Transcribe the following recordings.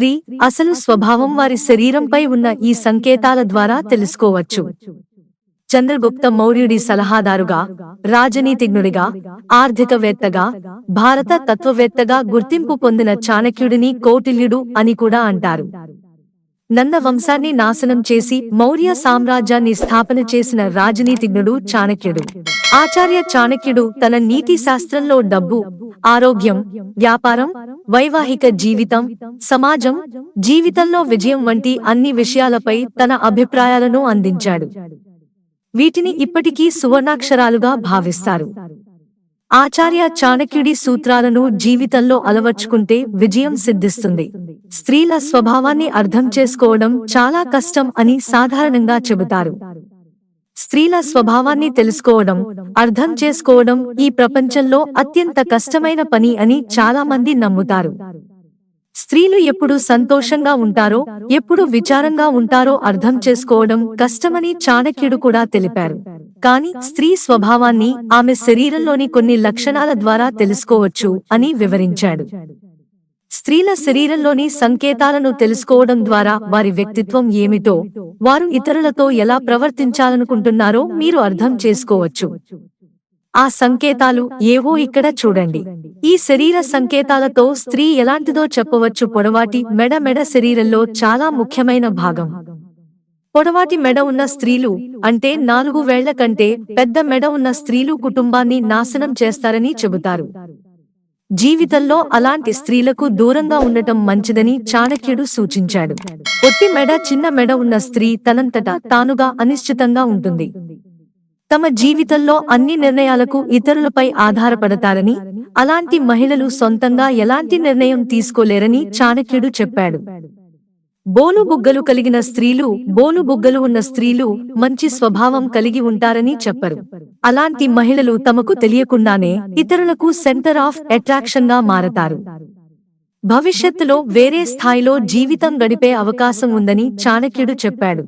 స్త్రీ అసలు స్వభావం వారి శరీరంపై ఉన్న ఈ సంకేతాల ద్వారా తెలుసుకోవచ్చు. చంద్రగుప్త మౌర్యుడి సలహాదారుగా రాజనీతిజ్ఞుడిగా ఆర్థికవేత్తగా భారత తత్వవేత్తగా గుర్తింపు పొందిన చాణక్యుడిని కౌటిల్యుడు అని కూడా అంటారు. నంద వంశాన్ని నాశనం చేసి మౌర్య సామ్రాజ్యాన్ని స్థాపన చేసిన రాజనీతిజ్ఞుడు చాణక్యుడు. ఆచార్య చాణక్యుడు తన నీతి శాస్త్రంలో డబ్బు ఆరోగ్యం వ్యాపారం వైవాహిక జీవితం సమాజం జీవితంలో విజయం వంటి అన్ని విషయాలపై తన అభిప్రాయాలను అందించాడు. వీటిని ఇప్పటికీ సువర్ణాక్షరాలుగా భావిస్తారు. ఆచార్య చాణక్యుడి సూత్రాలను జీవితంలో అలవర్చుకుంటే విజయం సిద్ధిస్తుంది. స్త్రీల స్వభావాన్ని అర్థం చేసుకోవడం చాలా కష్టం అని సాధారణంగా చెబుతారు. స్త్రీల స్వభావాన్ని తెలుసుకోవడం అర్థం చేసుకోవడం ఈ ప్రపంచంలో అత్యంత కష్టమైన పని అని చాలా మంది నమ్ముతారు. స్త్రీలు ఎప్పుడు సంతోషంగా ఉంటారో ఎప్పుడు విచారంగా ఉంటారో అర్థం చేసుకోవడం కష్టమని చాణక్యుడు కూడా తెలిపారు. కాని స్త్రీ స్వభావాన్ని ఆమె శరీరంలోని కొన్ని లక్షణాల ద్వారా తెలుసుకోవచ్చు అని వివరించాడు. స్త్రీల శరీరంలోని సంకేతాలను తెలుసుకోవడం ద్వారా వారి వ్యక్తిత్వం ఏమిటో వారు ఇతరులతో ఎలా ప్రవర్తించాలనుకుంటున్నారో మీరు అర్థం చేసుకోవచ్చు. ఆ సంకేతాలు ఏవో ఇక్కడ చూడండి. ఈ శరీర సంకేతాలతో స్త్రీ ఎలాంటిదో చెప్పవచ్చు. పొడవాటి మెడ మెడ శరీరంలో చాలా ముఖ్యమైన భాగం. పొడవాటి మెడ ఉన్న స్త్రీలు అంటే నాలుగు వేళ్ళ కంటే పెద్ద మెడ ఉన్న స్త్రీలు కుటుంబాన్ని నాశనం చేస్తారని చెబుతారు. జీవితంలో అలాంటి స్త్రీలకు దూరంగా ఉండటం మంచిదని చాణక్యుడు సూచించాడు. ఒట్టి మెడ చిన్న మెడ ఉన్న స్త్రీ తనంతటా తానుగా అనిశ్చితంగా ఉంటుంది. తమ జీవితంలో అన్ని నిర్ణయాలకు ఇతరులపై ఆధారపడతారని అలాంటి మహిళలు సొంతంగా ఎలాంటి నిర్ణయం తీసుకోలేరని చాణక్యుడు చెప్పాడు. బోలు బుగ్గలు కలిగిన స్త్రీలు బోలు బుగ్గలు ఉన్న స్త్రీలు మంచి స్వభావం కలిగి ఉంటారని చెప్పరు. అలాంటి మహిళలు తమకు తెలియకుండానే ఇతరులకు సెంటర్ ఆఫ్ అట్రాక్షన్గా మారతారు. భవిష్యత్తులో వేరే స్థాయిలో జీవితం గడిపే అవకాశం ఉందని చాణక్యుడు చెప్పాడు.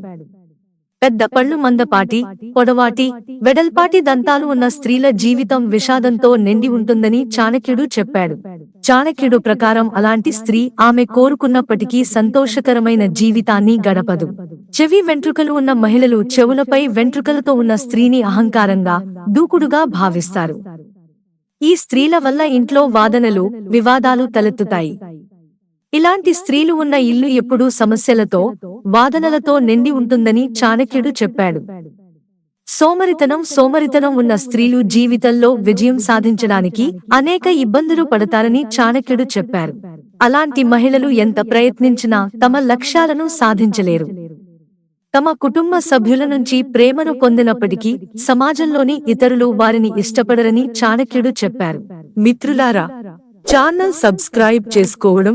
పెద్ద పళ్ళు మందపాటి పొడవాటి వెడల్పాటి దంతాలు ఉన్న స్త్రీల జీవితం విషాదంతో నిండి ఉంటుందని చాణక్యుడు చెప్పాడు. చాణక్యుడు ప్రకారం అలాంటి స్త్రీ ఆమె కోరుకున్నప్పటికీ సంతోషకరమైన జీవితాన్ని గడపదు. చెవి వెంట్రుకలు ఉన్న మహిళలు చెవులపై వెంట్రుకలతో ఉన్న స్త్రీని అహంకారంగా దూకుడుగా భావిస్తారు. ఈ స్త్రీల వల్ల ఇంట్లో వాదనలు వివాదాలు తలెత్తుతాయి. ఇలాంటి స్త్రీలు ఉన్న ఇల్లు ఎప్పుడూ సమస్యలతో వాదనలతో నిండి ఉంటుందని చాణక్యుడు చెప్పాడు. సోమరితనం సోమరితనం ఉన్న స్త్రీలు జీవితంలో విజయం సాధించడానికి అనేక ఇబ్బందులు పడతారని చాణక్యుడు చెప్పారు. అలాంటి మహిళలు ఎంత ప్రయత్నించినా తమ లక్ష్యాలను సాధించలేరు. తమ కుటుంబ సభ్యుల నుంచి ప్రేమను పొందినప్పటికీ సమాజంలోని ఇతరులు వారిని ఇష్టపడరని చాణక్యుడు చెప్పారు. మిత్రులారా ఛానల్ సబ్స్క్రైబ్ చేసుకోవడం